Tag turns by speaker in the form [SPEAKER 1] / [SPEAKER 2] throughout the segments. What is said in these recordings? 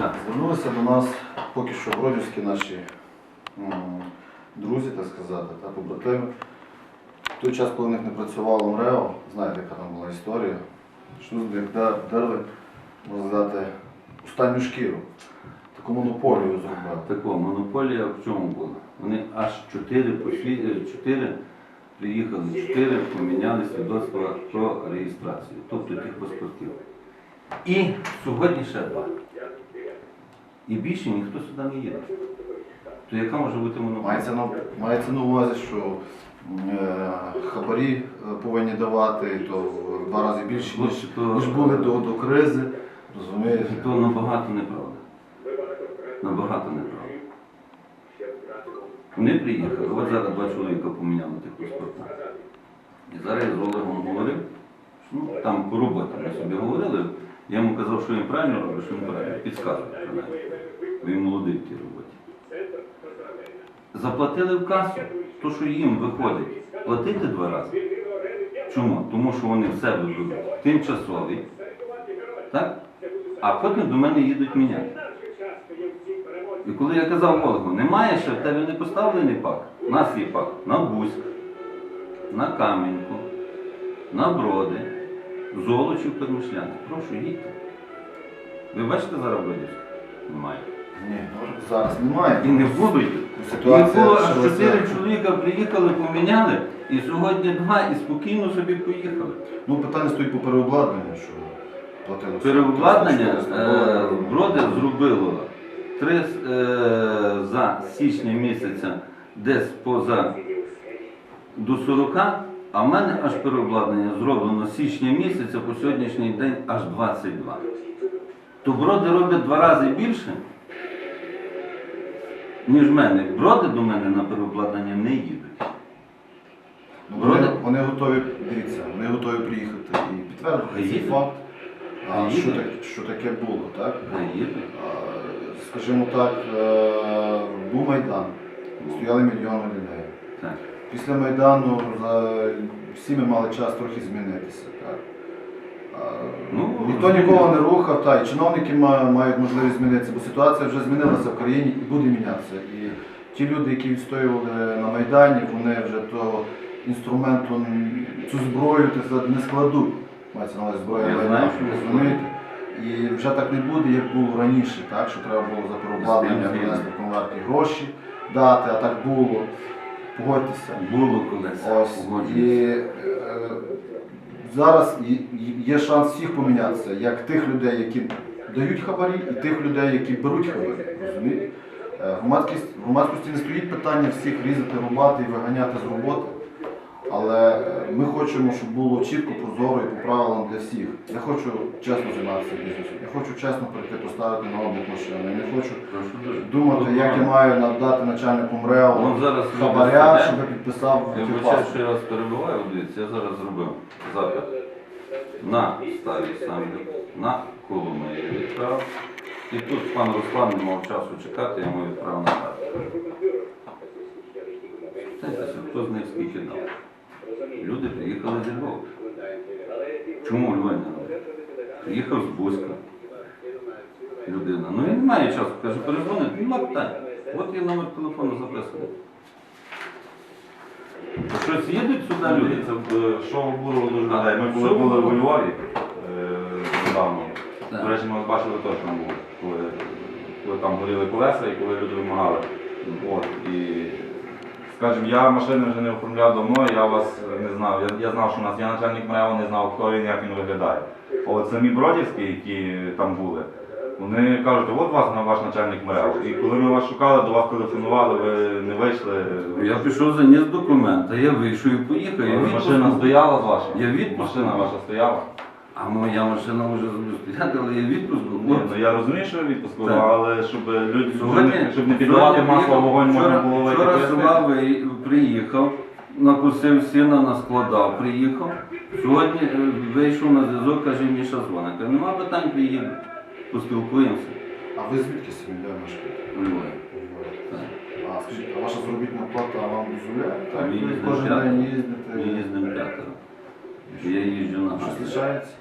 [SPEAKER 1] Так.
[SPEAKER 2] Звернулися до нас поки що бродівські наші друзі, так сказати, та побратими. В той час, коли в них не працювало МРЕО, знаєте, яка там була історія, що як да- дерли, можна сказати, останню шкіру, таку монополію зробили.
[SPEAKER 1] Такого монополія в чому була? Вони аж чотири пошлі, е, чотири приїхали, чотири поміняли свідоцтва про реєстрацію, тобто тих паспортів. І сьогодні ще два. І більше ніхто сюди не їде. То яка може бути монополія?
[SPEAKER 2] Мається на, мається на увазі, що е, хабарі е, повинні давати, то в два рази більше, ніж,
[SPEAKER 1] То-
[SPEAKER 2] ніж були до, до кризи. Розумієте?
[SPEAKER 1] То набагато неправда. Набагато неправда. Вони приїхали, от зараз два чоловіка поміняли тих паспорта. І зараз я з Олегом говорив, що ну, там по роботі ми собі говорили. Я йому казав, що він правильно робить, що він правильно. Підказує принаймні. Бо Він молодий в тій роботі. Заплатили в касу, то що їм виходить платити два рази. Чому? Тому що вони в себе беруть тимчасові, так? а потім до мене їдуть міняти. І коли я казав Олегу, немає ще, в тебе не поставлений пак. У нас є пак на Бузьк, на Кам'янку, на Броди, Золочів, Пермишляни. Прошу, їдьте. Ви бачите зараз Бродівськ? Немає.
[SPEAKER 2] Ні, зараз немає.
[SPEAKER 1] І не будуть.
[SPEAKER 2] Ситуація
[SPEAKER 1] аж
[SPEAKER 2] що
[SPEAKER 1] чотири
[SPEAKER 2] це-
[SPEAKER 1] чоловіка приїхали, поміняли, і сьогодні два, і спокійно собі поїхали.
[SPEAKER 2] Ну, питання стоїть по переобладнанню, що платили.
[SPEAKER 1] Переобладнання
[SPEAKER 2] 400
[SPEAKER 1] е. Броди зробило три е, за січня місяця десь поза до 40, а в мене аж переобладнання зроблено з січня місяця по сьогоднішній день аж 22. То броди роблять два рази більше, ніж в мене. Броди до мене на переобладнання не їдуть.
[SPEAKER 2] Ну, вони,
[SPEAKER 1] Броди-
[SPEAKER 2] вони готові, дивіться, вони готові приїхати і підтвердити цей
[SPEAKER 1] Їдуть.
[SPEAKER 2] факт, а,
[SPEAKER 1] Їдуть.
[SPEAKER 2] що, так, що таке було, так?
[SPEAKER 1] Не їдуть.
[SPEAKER 2] А, Скажімо так, е, був Майдан, стояли мільйони людей.
[SPEAKER 1] Так.
[SPEAKER 2] Після Майдану всі ми мали час трохи змінитися. Так?
[SPEAKER 1] Ну,
[SPEAKER 2] Ніхто нікого не рухав, та, і чиновники мають можливість змінитися, бо ситуація вже змінилася в країні і буде мінятися. І ті люди, які відстоювали на Майдані, вони вже того інструменту, цю зброю не складуть. Мається на увазі зброя Майдану, розумієте? І вже так не буде, як було раніше, так? що треба було за переобладнання конверті гроші дати, а так було. Погодьтеся.
[SPEAKER 1] Було колись.
[SPEAKER 2] Ось
[SPEAKER 1] погоджуюсь.
[SPEAKER 2] і е, зараз є- є шанс всіх помінятися, як тих людей, які дають хабарі, і тих людей, які беруть хабарі. Розумієте? Е, Громадськість, в громадськості не стоїть питання всіх різати, рубати і виганяти з роботи. Але е, ми хочемо, щоб було чітко, прозоро і по правилам для всіх. Я хочу чесно займатися бізнесом. Я хочу чесно прийти поставити на облік машини. Я не хочу думати, як я маю надати начальнику МРЕО хабаря, щоб
[SPEAKER 1] сидять.
[SPEAKER 2] підписав
[SPEAKER 1] Я вибачаю, що я вас перебиваю, дивіться, я зараз зробив запит на старий самбір, на Коломиї відправ. І тут пан Руслан не мав часу чекати, я йому відправив на карту. Хто з них скільки дав. Люди приїхали зі Львова. Чому Львові не робить? Приїхав з Бузька. Людина. Ну він не має часу, каже, перезвонить, нема питань. От є номер телефону записаний. Щось їдуть сюди люди?
[SPEAKER 3] Це е, шоу було дуже людей. Ми були,
[SPEAKER 1] шоу
[SPEAKER 3] були у Львові е, недавно.
[SPEAKER 1] Так.
[SPEAKER 3] До речі, ми бачили теж там було, коли, коли там горіли колеса і коли люди вимагали. От, і, скажімо, я машини вже не оформляв давно, я вас не знав. Я, я знав, що у нас є начальник МРЕО, не знав, хто він, як він виглядає. От самі бродівські, які там були, вони кажуть, от вас на ваш начальник МРЕО. І коли ми вас шукали, до вас телефонували, ви не вийшли.
[SPEAKER 1] Я пішов заніс документи, я вийшов і поїхав. Я
[SPEAKER 3] Машина стояла з ваша?
[SPEAKER 1] Я відпустив.
[SPEAKER 3] Машина ваша стояла?
[SPEAKER 1] А моя машина вже стояти, але я відпуск.
[SPEAKER 3] Ні, ну я розумію, що відпуск,
[SPEAKER 1] Так.
[SPEAKER 3] але щоб люди
[SPEAKER 1] Сьогодні,
[SPEAKER 3] щоб не підливати масло вогонь можна
[SPEAKER 1] вчора,
[SPEAKER 3] було
[SPEAKER 1] Вчора
[SPEAKER 3] вийти.
[SPEAKER 1] Славий приїхав, накусив сіна, наскладав, приїхав. Сьогодні е, вийшов на зв'язок, каже, Міша дзвонить. Каже, нема питань, приїду. Поспілкуємося.
[SPEAKER 2] А ви звідки де мешкаєте?
[SPEAKER 1] Так.
[SPEAKER 2] А скажіть, а ваша заробітна плата вам дозволяє? Так,
[SPEAKER 1] Ми їздимо
[SPEAKER 2] кожен
[SPEAKER 1] п'ятеро.
[SPEAKER 2] день
[SPEAKER 1] Ми
[SPEAKER 2] їздите.
[SPEAKER 1] їздимо п'ятеро. Я їжджу на
[SPEAKER 2] Щось
[SPEAKER 1] газ.
[SPEAKER 2] лишається?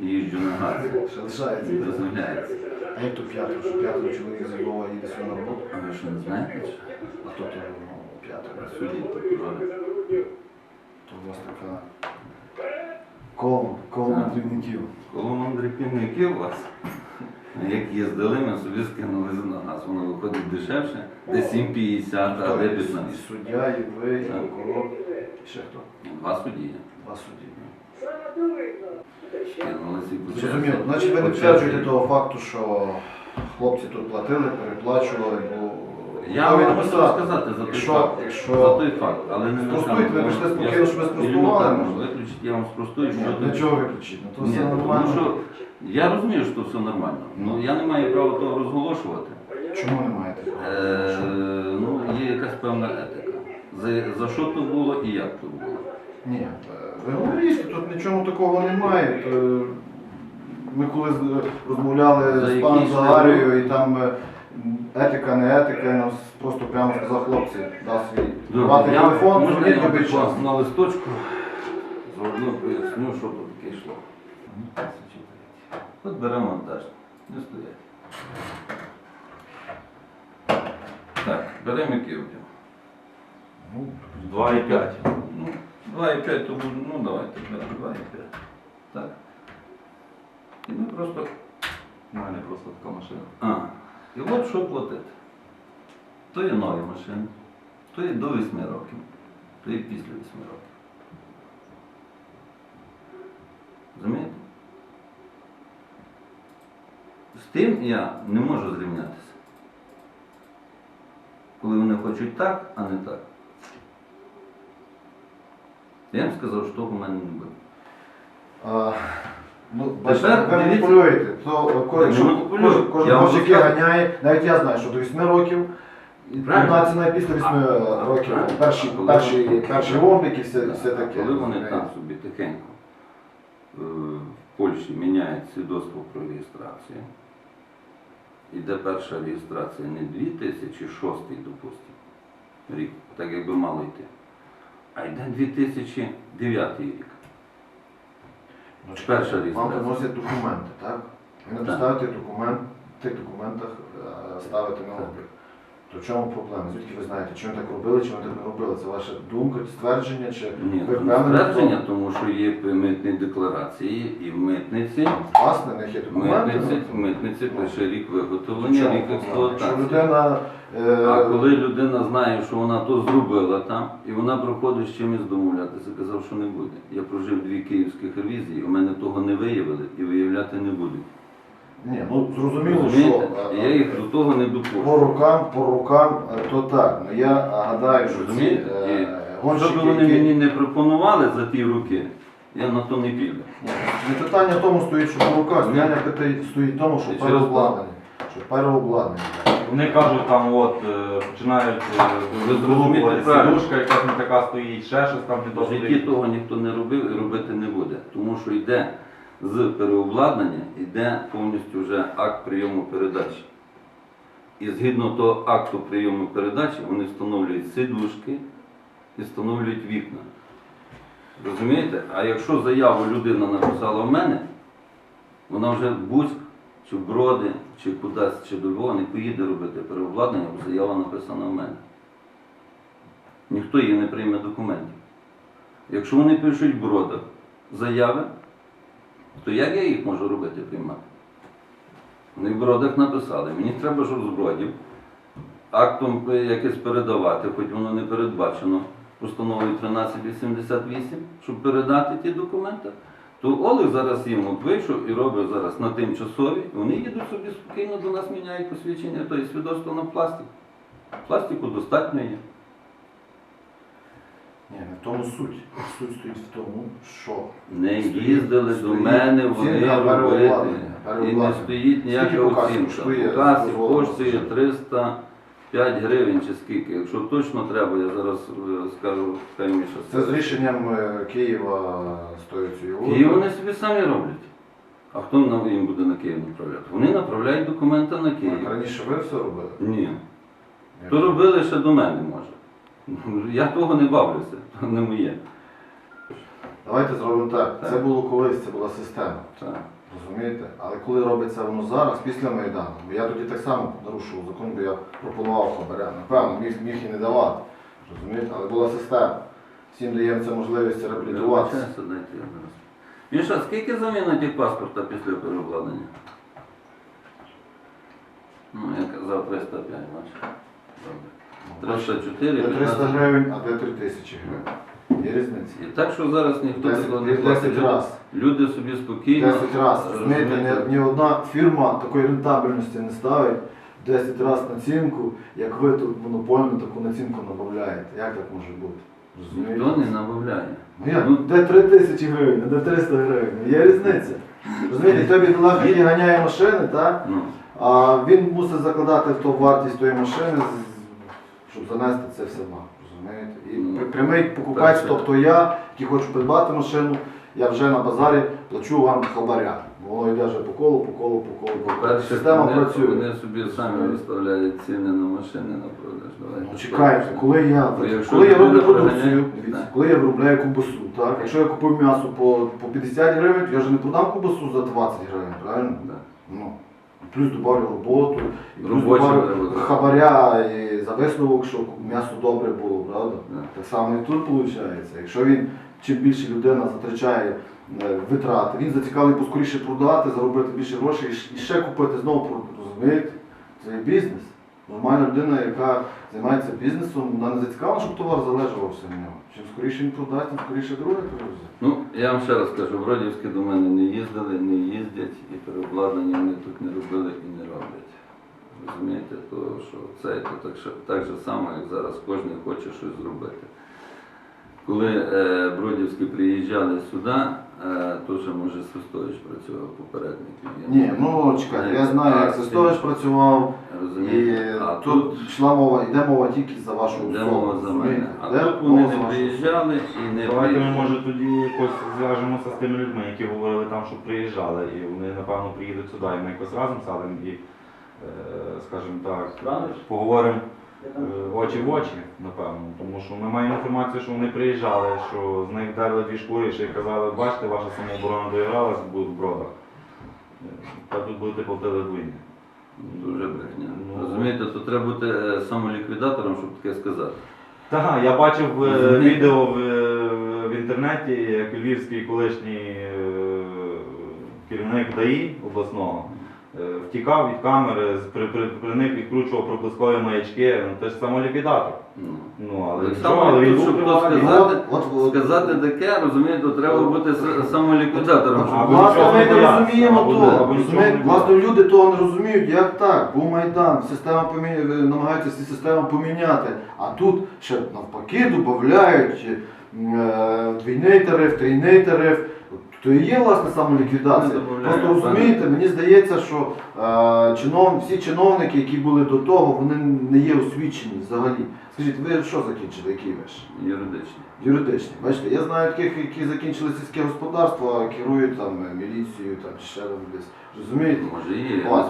[SPEAKER 1] Їжджу на газ.
[SPEAKER 2] Ще лишається.
[SPEAKER 1] Дозволяється.
[SPEAKER 2] А А як то п'ятий? Що п'ятий чоловік з Львова їде сюди на роботу?
[SPEAKER 1] А ви що не знаєте?
[SPEAKER 2] А хто то ну, п'ятий?
[SPEAKER 1] Судді, прокурори.
[SPEAKER 2] То у вас така коло, коло
[SPEAKER 1] Так.
[SPEAKER 2] мандрівників.
[SPEAKER 1] Коло мандрівники у вас. Як їздили, ми собі скинули на газ, воно виходить дешевше, де 7,50, а де
[SPEAKER 2] І суддя, і ви, і прокурор, і ще хто?
[SPEAKER 1] Два судді.
[SPEAKER 2] Два судді.
[SPEAKER 1] Кинулися і почали.
[SPEAKER 2] Зрозуміло. Значить, ви не підтверджуєте того факту, що хлопці тут платили, переплачували, бо
[SPEAKER 1] Я вам можу сказати за той
[SPEAKER 2] Якщо-
[SPEAKER 1] факт.
[SPEAKER 2] якщо-
[SPEAKER 1] За той факт, але не
[SPEAKER 2] Спростуйте, ви прийшли
[SPEAKER 1] Я-
[SPEAKER 2] спокійно, щоб ви спростували, може?
[SPEAKER 1] Виключіть, я вам спростую, що
[SPEAKER 2] Для чого виключити? Ну, то
[SPEAKER 1] Ні,
[SPEAKER 2] все
[SPEAKER 1] тому
[SPEAKER 2] нормально.
[SPEAKER 1] що я розумію, що все нормально. Ну я не маю права того розголошувати.
[SPEAKER 2] Чому не маєте?
[SPEAKER 1] Е, ну, є якась певна етика. За, за що то було і як то було.
[SPEAKER 2] Ні, е, ви говорите, тут нічого такого немає. То Ми коли з- розмовляли
[SPEAKER 1] За
[SPEAKER 2] з паном
[SPEAKER 1] якісь
[SPEAKER 2] Загарією, і там е, етика, не етика, просто прямо сказав хлопці, дав свій
[SPEAKER 1] я,
[SPEAKER 2] телефон,
[SPEAKER 1] можна я вам
[SPEAKER 2] час.
[SPEAKER 1] на листочку заодно поясню, що тут таке йшло. От беремо монтаж. Не стоять. Так, беремо який об'єм.
[SPEAKER 2] Ну,
[SPEAKER 3] 2,5.
[SPEAKER 1] Ну, 2,5 то буде, ну давайте, беремо 2,5. Так. І ми просто.
[SPEAKER 3] У мене просто така машина.
[SPEAKER 1] А, і от що платити. То є нові машини, то є до 8 років, то є після 8 років. Розумієте? З тим я не можу зрівнятися. Коли вони хочуть так, а не так. Я їм сказав, що того в мене не буде.
[SPEAKER 2] Ну,
[SPEAKER 1] Тепер
[SPEAKER 2] ви
[SPEAKER 1] дивіться.
[SPEAKER 2] То кожен,
[SPEAKER 1] не
[SPEAKER 2] що-
[SPEAKER 1] маніпулюю.
[SPEAKER 2] кожен, кожен
[SPEAKER 1] вам
[SPEAKER 2] хлопчик,
[SPEAKER 1] розказую.
[SPEAKER 2] ганяє, навіть я знаю, що до 8 років,
[SPEAKER 1] Правильно.
[SPEAKER 2] 15 навіть після 8
[SPEAKER 1] А,
[SPEAKER 2] років,
[SPEAKER 1] правильно.
[SPEAKER 2] перший,
[SPEAKER 1] А коли
[SPEAKER 2] перший,
[SPEAKER 1] вони-
[SPEAKER 2] перший облік і все, все
[SPEAKER 1] а
[SPEAKER 2] таке.
[SPEAKER 1] Коли вони там собі тихенько е, в Польщі міняють свідоцтво про реєстрацію, іде перша реєстрація не 2006, допустимо, рік, так як би мало йти, а йде 2009 рік.
[SPEAKER 2] Значи,
[SPEAKER 1] е
[SPEAKER 2] Малко малка
[SPEAKER 1] носят
[SPEAKER 2] е документа, так? Не доставяте документ, те документах ставяте на обрък. То в чому проблема? Звідки ви знаєте, чи ви так робили, чи ви так не робили? Це ваша думка, ствердження, чи
[SPEAKER 1] Ні,
[SPEAKER 2] ви впевнені
[SPEAKER 1] ствердження,
[SPEAKER 2] тому?
[SPEAKER 1] тому що є митні декларації і в митниці.
[SPEAKER 2] Власне, в них є документи.
[SPEAKER 1] Митниці,
[SPEAKER 2] ну,
[SPEAKER 1] митниці пише рік виготовлення, рік експлуатації.
[SPEAKER 2] Людина... е,
[SPEAKER 1] А коли людина знає, що вона то зробила там, і вона проходить з чимось домовлятися, казав, що не буде. Я прожив дві київських ревізії, у мене того не виявили і виявляти не будуть.
[SPEAKER 2] Ні, ну зрозуміло,
[SPEAKER 1] Розумієте?
[SPEAKER 2] що
[SPEAKER 1] І
[SPEAKER 2] е,
[SPEAKER 1] я їх до того не
[SPEAKER 2] по
[SPEAKER 1] допущу.
[SPEAKER 2] рукам, по рукам, е, то так. Ну я гадаю, що ці
[SPEAKER 1] Розумієте?
[SPEAKER 2] е,
[SPEAKER 1] І
[SPEAKER 2] гонщики,
[SPEAKER 1] Що б вони
[SPEAKER 2] які-
[SPEAKER 1] мені не пропонували за ті роки, я на то не піду.
[SPEAKER 2] Ні, Не питання в тому стоїть, що по руках, питання стоїть в тому, що
[SPEAKER 1] І через
[SPEAKER 2] переобладнання. Що переобладнання.
[SPEAKER 3] Вони кажуть, там от е, починають
[SPEAKER 1] Ви зрозумієте
[SPEAKER 3] вилупувати
[SPEAKER 1] правильно.
[SPEAKER 3] сідушка, якась не така стоїть, ще щось там не
[SPEAKER 1] В
[SPEAKER 3] то
[SPEAKER 1] житті того ніхто не робив і робити не буде, тому що йде з переобладнання, йде повністю вже акт прийому передачі. І згідно того акту прийому передачі вони встановлюють сидушки і встановлюють вікна. Розумієте? А якщо заяву людина написала в мене, вона вже в Буцьк, чи в Броди, чи кудись, чи до Львова не поїде робити переобладнання, бо заява написана в мене. Ніхто її не прийме документів. Якщо вони пишуть в бродах заяви, то як я їх можу робити приймати? Вони в бродах написали, мені треба, щоб з бродів актом е, якесь передавати, хоч воно не передбачено постановою 1388, щоб передати ті документи, то Олег зараз їм вийшов і робить зараз на тимчасові, вони їдуть собі спокійно до нас міняють посвідчення, то є свідоцтво на пластик. Пластику достатньо є.
[SPEAKER 2] Ні, не в тому суть. Суть стоїть в тому, що
[SPEAKER 1] Не
[SPEAKER 2] Стоїть-
[SPEAKER 1] їздили до
[SPEAKER 2] стоїть
[SPEAKER 1] мене вони
[SPEAKER 2] оцінка
[SPEAKER 1] робити.
[SPEAKER 2] переобладнання,
[SPEAKER 1] І не
[SPEAKER 2] переобладнання.
[SPEAKER 1] стоїть ніяка
[SPEAKER 2] Скільки
[SPEAKER 1] оцінка.
[SPEAKER 2] коштує дозволено
[SPEAKER 1] коштує
[SPEAKER 2] машина?
[SPEAKER 1] 305 гривень чи скільки. Якщо точно треба, я зараз е, скажу, хай Міша.
[SPEAKER 2] це з рішенням е, Києва стоїть цієї
[SPEAKER 1] Київ вони собі самі роблять. А хто нам- їм буде на Київ направляти? Вони направляють документи на Київ.
[SPEAKER 2] Раніше ви все робили?
[SPEAKER 1] Ні. То робили ще до мене, може. Я того не бавлюся, то не моє.
[SPEAKER 2] Давайте зробимо так.
[SPEAKER 1] Так.
[SPEAKER 2] Це було колись, це була система.
[SPEAKER 1] Так.
[SPEAKER 2] Розумієте? Але коли робиться воно зараз, після Майдану, бо я тоді так само нарушував закон, бо я пропонував хабаря. Напевно, міг, міг і не давати. Розумієте? Але була система. Всім дається можливість реабілітуватися.
[SPEAKER 1] Вибачаюся, дайте я зараз. Міша, скільки заміна тих паспорта після переобладнання? Ну, я казав 305, бачиш. Добре. 304,
[SPEAKER 2] Де 300
[SPEAKER 1] 15.
[SPEAKER 2] гривень, а де 3 тисячі гривень. Є різниця.
[SPEAKER 1] І так що зараз ніхто
[SPEAKER 2] 10,
[SPEAKER 1] такого не платить.
[SPEAKER 2] 10 разів.
[SPEAKER 1] Люди собі спокійно.
[SPEAKER 2] 10 разів. Розумієте,
[SPEAKER 1] розумієте?
[SPEAKER 2] ні, ні одна фірма такої рентабельності не ставить 10 разів націнку, як ви тут монопольно таку націнку набавляєте. Як так може бути? Розумієте?
[SPEAKER 1] Ніхто не набавляє.
[SPEAKER 2] Ну як?
[SPEAKER 1] Ну,
[SPEAKER 2] Де 3 тисячі гривень, а де 300 гривень? Є різниця. Розумієте, той бідолах, який ганяє машини, так?
[SPEAKER 1] Ну,
[SPEAKER 2] а він мусить закладати в ту вартість тої машини, з- щоб занести це все вам. Розумієте? І
[SPEAKER 1] Ну,
[SPEAKER 2] прямий покупець, тобто я, який хочу придбати машину, я вже на базарі плачу вам хабаря. Воно йде вже по колу, по колу, по колу. по колу.
[SPEAKER 1] по-перше,
[SPEAKER 2] Система
[SPEAKER 1] вони,
[SPEAKER 2] працює.
[SPEAKER 1] вони собі самі виставляють ціни на машини на продаж. Давайте
[SPEAKER 2] Ну, чекайте, коли я,
[SPEAKER 1] Бо якщо
[SPEAKER 2] коли я роблю продукцію,
[SPEAKER 1] проганяє,
[SPEAKER 2] дивіться, коли я виробляю ковбасу, так? якщо я купив м'ясо по, по 50 гривень, я ж не продам ковбасу за 20 гривень, правильно?
[SPEAKER 1] Да.
[SPEAKER 2] Ну, плюс добавлю роботу, і плюс добавлю хабаря і за висновок, щоб м'ясо добре було, правда?
[SPEAKER 1] Да.
[SPEAKER 2] Так само і тут виходить. Якщо він чим більше людина затрачає е, витрати, він зацікавлений поскоріше продати, заробити більше грошей і ще купити знову продукт. Розумієте? Це є бізнес. Нормальна людина, яка займається бізнесом, вона не зацікавлена, щоб товар залежувався в нього. Чим скоріше він продасть, тим скоріше друге привезе.
[SPEAKER 1] Ну, я вам ще раз кажу, Бродівські до мене не їздили, не їздять, і переобладнання вони тут не робили і не роблять. Розумієте, то що це то так, так же само, як зараз кожен хоче щось зробити. Коли е, Бродівські приїжджали сюди, то може Свистович працював попередник.
[SPEAKER 2] Ні, ну чекайте, я знаю, як Сестович працював, і
[SPEAKER 1] А
[SPEAKER 2] тут йшла мова, йде мова тільки за вашу
[SPEAKER 1] Йде
[SPEAKER 2] особу.
[SPEAKER 1] мова за мене. А тут вони не приїжджали і не
[SPEAKER 3] Давайте ми
[SPEAKER 1] приїжджали.
[SPEAKER 3] може тоді якось зв'яжемося з тими людьми, які говорили там, що приїжджали, і вони напевно приїдуть сюди, і ми якось разом сядемо і, е, скажімо так, поговоримо очі в очі, напевно. Тому що ми маємо інформацію, що вони приїжджали, що з них дали дві шкури, ще й казали, бачите, ваша самооборона доігралась в бродах. Е, Та тут будете платили двійні.
[SPEAKER 1] Дуже брехня. Розумієте, то треба бути е, самоліквідатором, щоб таке сказати.
[SPEAKER 3] Так, я бачив е, відео в, е, в інтернеті, як львівський колишній е, керівник ДАІ обласного е, втікав від камери, з- при, при, при них відкручував проблискові маячки, ну це ж самоліквідатор.
[SPEAKER 1] Ну.
[SPEAKER 3] Ну, але
[SPEAKER 1] Так само,
[SPEAKER 3] але він
[SPEAKER 1] тут,
[SPEAKER 3] був
[SPEAKER 1] щоб
[SPEAKER 3] приватний.
[SPEAKER 1] сказати,
[SPEAKER 2] От- от-
[SPEAKER 1] сказати таке, розумієте, то треба бути с- самоліквідатором.
[SPEAKER 3] А,
[SPEAKER 1] щоб
[SPEAKER 2] Власне, ми
[SPEAKER 3] не
[SPEAKER 2] розуміємо
[SPEAKER 3] або
[SPEAKER 2] того.
[SPEAKER 3] або нічого
[SPEAKER 2] Власне, люди того не розуміють, як так. Був Майдан, система помі... намагаються ці систему поміняти. А тут ще навпаки додають е, двійний тариф, трійний тариф. То і є власне самоліквідація. Просто розумієте, мені здається, що е, чинов... всі чиновники, які були до того, вони не є освічені взагалі. Скажіть, ви що закінчили, який виш?
[SPEAKER 1] Юридичний.
[SPEAKER 2] Юридичні. Бачите, я знаю таких, які закінчили сільське господарство, а керують там е, міліцією, там чи ще там десь. Розумієте?
[SPEAKER 1] Може і є,
[SPEAKER 2] е,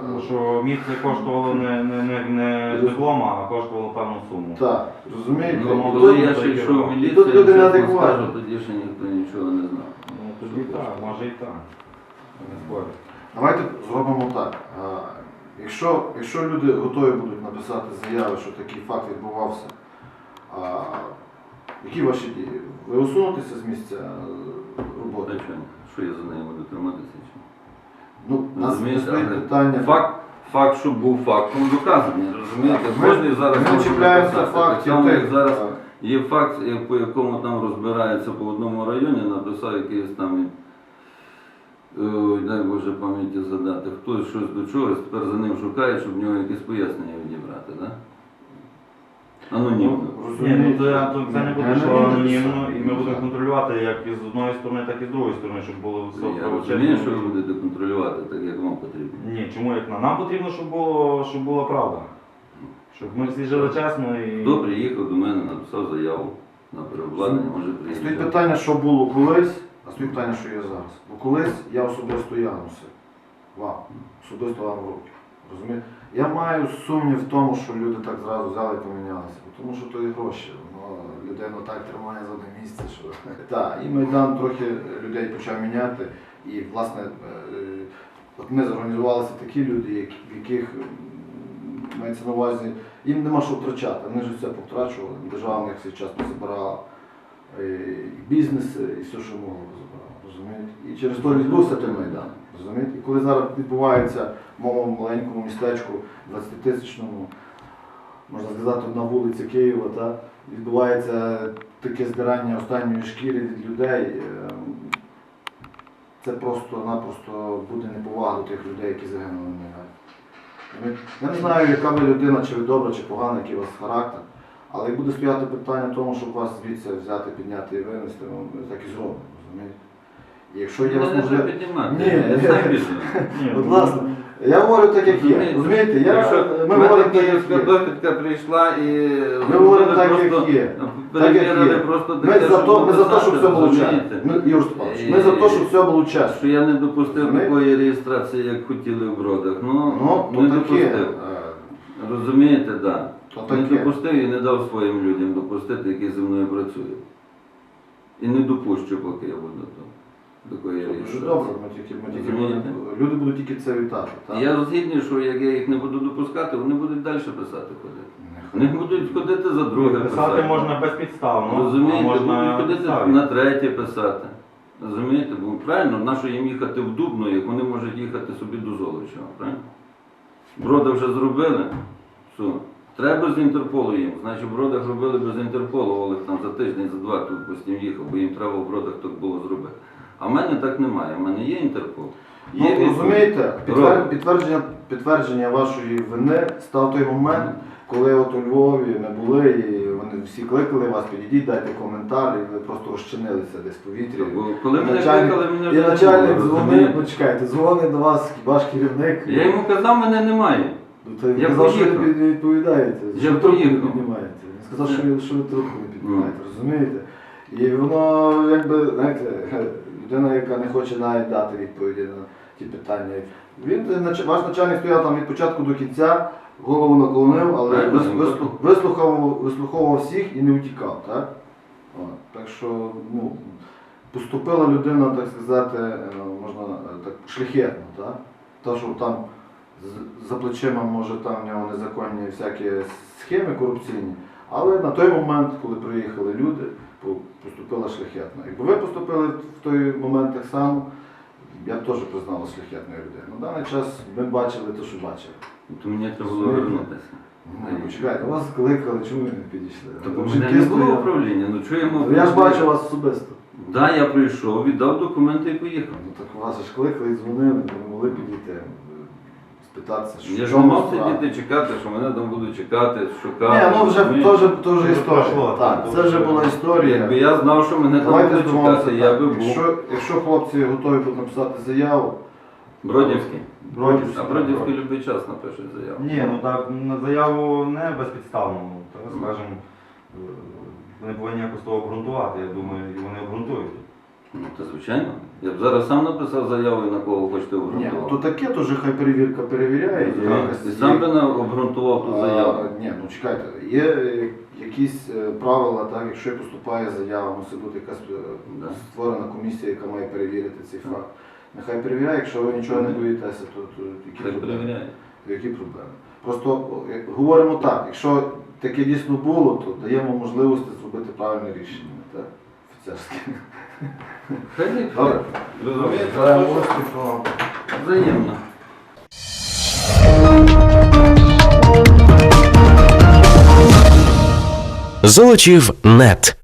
[SPEAKER 3] Тому що місце коштувало не, не, не, не диплома, а коштувало певну суму.
[SPEAKER 2] Так, розумієте?
[SPEAKER 1] Ну,
[SPEAKER 2] І
[SPEAKER 1] коли
[SPEAKER 2] тут-
[SPEAKER 1] я ще йшов в
[SPEAKER 2] і
[SPEAKER 1] міліцію,
[SPEAKER 2] тут люди
[SPEAKER 1] чесно
[SPEAKER 2] неадекватні.
[SPEAKER 1] скажу, тоді ще ніхто нічого не знав.
[SPEAKER 3] Тоді так, може і так. Не спорю.
[SPEAKER 2] Давайте зробимо так. А, Якщо, якщо люди готові будуть написати заяви, що такий факт відбувався, а, які ваші дії? Ви усунутеся з місця е, роботи?
[SPEAKER 1] Та чого? Що я за нею буду триматися? чи?
[SPEAKER 2] Ну, у нас
[SPEAKER 1] Розумієте,
[SPEAKER 2] стоїть
[SPEAKER 1] але
[SPEAKER 2] питання.
[SPEAKER 1] Факт, факт, що був фактом, доказаний. Розумієте,
[SPEAKER 2] Ми-
[SPEAKER 1] кожен зараз
[SPEAKER 2] ми
[SPEAKER 1] може
[SPEAKER 2] чіпляємося
[SPEAKER 1] написати.
[SPEAKER 2] фактів
[SPEAKER 1] само, як
[SPEAKER 2] тих,
[SPEAKER 1] зараз. Є факт, по якому там розбирається по одному районі, написав якийсь там, ой, дай Боже пам'яті задати, хтось щось до чогось, тепер за ним шукає, щоб в нього якесь пояснення відібрати, так? Анонімно.
[SPEAKER 3] Ні, ну то, я- то це не буде що
[SPEAKER 2] Анонімно
[SPEAKER 3] і ми будемо контролювати як з одної сторони, так і з другої сторони, щоб було все
[SPEAKER 1] Я розумію, що ви будете контролювати, так як вам потрібно.
[SPEAKER 3] Ні, чому як нам? Нам потрібно, щоб було, щоб була правда. Щоб ми всі жили чесно і.
[SPEAKER 1] Хто приїхав до мене, написав заяву на переобладнання, може
[SPEAKER 2] Стоїть
[SPEAKER 1] приїхати.
[SPEAKER 2] питання, що було колись, а стоїть питання, що є зараз. Бо колись я особисто я носив. Вам. Особисто вам в руки. Розумієте? Я маю сумнів в тому, що люди так зразу взяли і помінялися. бо Тому що то і гроші. Ну, людину так тримає за одне місце, що так, і Майдан трохи людей почав міняти. І, власне, е, от ми зорганізувалися такі люди, в яких мається на увазі, їм нема що втрачати. Вони ж все повтрачували, держава в них свій час позабирала. І бізнеси, і все, що могло позабирала. Розумієте? І через то відбувся той Майдан. Розумієте? І коли зараз відбувається в моєму маленькому містечку, 20-тисячному, можна сказати, на вулиці Києва, та, відбувається таке збирання останньої шкіри від людей. е, Це просто-напросто буде неповага до тих людей, які загинули на Майдані. Я не знаю, яка ви людина, чи ви добра, чи погана, який у вас характер. Але як буде стояти питання в тому, щоб вас звідси взяти, підняти і винести, ну, ми так і зробимо, розумієте? І якщо є вас
[SPEAKER 1] піднімати.
[SPEAKER 2] Ні,
[SPEAKER 1] я
[SPEAKER 2] ні. Будь ласка, я говорю так, як є. Розумієте, я, ми говоримо так, як є.
[SPEAKER 1] довідка прийшла і
[SPEAKER 2] Ми говоримо так, як є. Так, як
[SPEAKER 1] перевірили
[SPEAKER 2] є.
[SPEAKER 1] просто
[SPEAKER 2] Ми за то, ми за те, щоб все було чесно. Ми, Ігор Степанович, ми за те, щоб все було чесно.
[SPEAKER 1] Що я не допустив такої реєстрації, як хотіли в бродах. Ну,
[SPEAKER 2] Ну,
[SPEAKER 1] не
[SPEAKER 2] таке.
[SPEAKER 1] допустив.
[SPEAKER 2] е,
[SPEAKER 1] Розумієте, так. Да.
[SPEAKER 2] То
[SPEAKER 1] Не
[SPEAKER 2] таке.
[SPEAKER 1] допустив і не дав своїм людям допустити, які зі мною працюють. І не допущу, поки я буду тут. Такої
[SPEAKER 2] Це Дуже добре, ми тільки, ми тільки
[SPEAKER 1] Розумієте?
[SPEAKER 2] будемо- люди будуть тільки це вітати. Так?
[SPEAKER 1] Я згідний, що як я їх не буду допускати, вони будуть далі писати ходити. Вони будуть ходити за друге
[SPEAKER 3] Писати
[SPEAKER 1] писати.
[SPEAKER 3] можна безпідставно.
[SPEAKER 1] Розумієте,
[SPEAKER 3] можна
[SPEAKER 1] будуть ходити
[SPEAKER 3] підставі.
[SPEAKER 1] на третє писати. Розумієте? Бо правильно, на що їм їхати в Дубно, як вони можуть їхати собі до Золочева, правильно? Брода вже зробили. Все. Треба з Інтерполу їм. Значить, в Бродах робили без Інтерполу, Олег там за тиждень, за два тут постійно їхав, бо їм треба в Бродах так було зробити. А в мене так немає. В мене є Інтерпол.
[SPEAKER 2] Ну, розумієте, підтвер...
[SPEAKER 1] Робимо.
[SPEAKER 2] підтвердження, підтвердження вашої вини став той момент, коли от у Львові ми були, і вони всі кликали вас, підійдіть, дайте коментар, і ви просто розчинилися десь в повітрі.
[SPEAKER 1] Бо коли мене
[SPEAKER 2] Начальник-
[SPEAKER 1] кликали, мене
[SPEAKER 2] І
[SPEAKER 1] вже не
[SPEAKER 2] начальник
[SPEAKER 1] було,
[SPEAKER 2] дзвонив,
[SPEAKER 1] розумієте?
[SPEAKER 2] ну чекайте, дзвонить до вас ваш керівник.
[SPEAKER 1] Я йому казав, мене немає.
[SPEAKER 2] Ну, то він
[SPEAKER 1] Я
[SPEAKER 2] казав, що ви
[SPEAKER 1] поїхав.
[SPEAKER 2] не відповідаєте,
[SPEAKER 1] Я
[SPEAKER 2] що ви трубку не
[SPEAKER 1] поїхав.
[SPEAKER 2] піднімаєте. Він сказав, що ви, що ви трубку не піднімаєте,
[SPEAKER 1] Ну.
[SPEAKER 2] розумієте? І воно, якби, знаєте, людина, яка не хоче навіть дати відповіді на ті питання. Він, ваш начальник стояв там від початку до кінця, голову наклонив, але вислухав, вислуховував всіх і не утікав, так? От. Так що, ну, поступила людина, так сказати, е, можна е, так шляхетно, так? Та, що там за плечима, може, там в нього незаконні всякі схеми корупційні, але на той момент, коли приїхали люди, поступила шляхетно. Якби ви поступили в той момент так само, я б теж признав вас шляхетною людиною. На даний час ми бачили те, що бачили.
[SPEAKER 1] То мені треба було
[SPEAKER 2] Розумієте?
[SPEAKER 1] вернутися.
[SPEAKER 2] Ну, чекайте, вас кликали, чому ви не підійшли?
[SPEAKER 1] Так у мене не було
[SPEAKER 2] стояли.
[SPEAKER 1] управління, ну чуємо.
[SPEAKER 2] Ну, Я ж бачу вас особисто.
[SPEAKER 1] Да, я прийшов, віддав документи і поїхав.
[SPEAKER 2] Ну так вас ж кликали і дзвонили, ви не могли підійти, спитатися, що
[SPEAKER 1] Я ж мав сидіти чекати, що мене там будуть чекати, шукати.
[SPEAKER 2] Ні, ну вже
[SPEAKER 1] розумієте?
[SPEAKER 2] то вже, то вже
[SPEAKER 3] Вже
[SPEAKER 2] історія.
[SPEAKER 3] пройшло,
[SPEAKER 2] Так, це вже була історія.
[SPEAKER 1] Якби я знав, що мене там
[SPEAKER 2] Давайте
[SPEAKER 1] будуть
[SPEAKER 2] домовимося
[SPEAKER 1] чекати, я
[SPEAKER 2] так.
[SPEAKER 1] би був.
[SPEAKER 2] Якщо, якщо хлопці готові будуть написати заяву,
[SPEAKER 1] Бродівський.
[SPEAKER 2] Бродівський.
[SPEAKER 1] А Бродівський любий час напише заяву.
[SPEAKER 3] Ні, ну так на заяву не безпідставно. Так скажемо, е, вони повинні якось того обґрунтувати, я думаю, і вони обґрунтують.
[SPEAKER 1] Ну, то звичайно. Я б зараз сам написав заяву, на кого хочете
[SPEAKER 2] ні, ну, то таке, то вже хай перевірка перевіряє. є
[SPEAKER 1] Так,
[SPEAKER 2] якась-
[SPEAKER 1] І сам би на- обґрунтував ту заяву.
[SPEAKER 2] А, Ні, ну чекайте, є е, якісь е, правила, так, якщо поступає заява, мусить бути якась е,
[SPEAKER 1] Да.
[SPEAKER 2] створена комісія, яка має перевірити цей факт. Нехай перевіряє, якщо ви нічого не боїтеся, то, то які,
[SPEAKER 1] Хай
[SPEAKER 2] проблеми?
[SPEAKER 1] перевіряє.
[SPEAKER 2] То які проблеми? Просто о, як говоримо так, якщо таке дійсно було, то даємо можливості зробити правильне рішення, так?
[SPEAKER 1] Не
[SPEAKER 2] Добре.
[SPEAKER 1] Розумієте? Взаємно.
[SPEAKER 4] Золочів нет.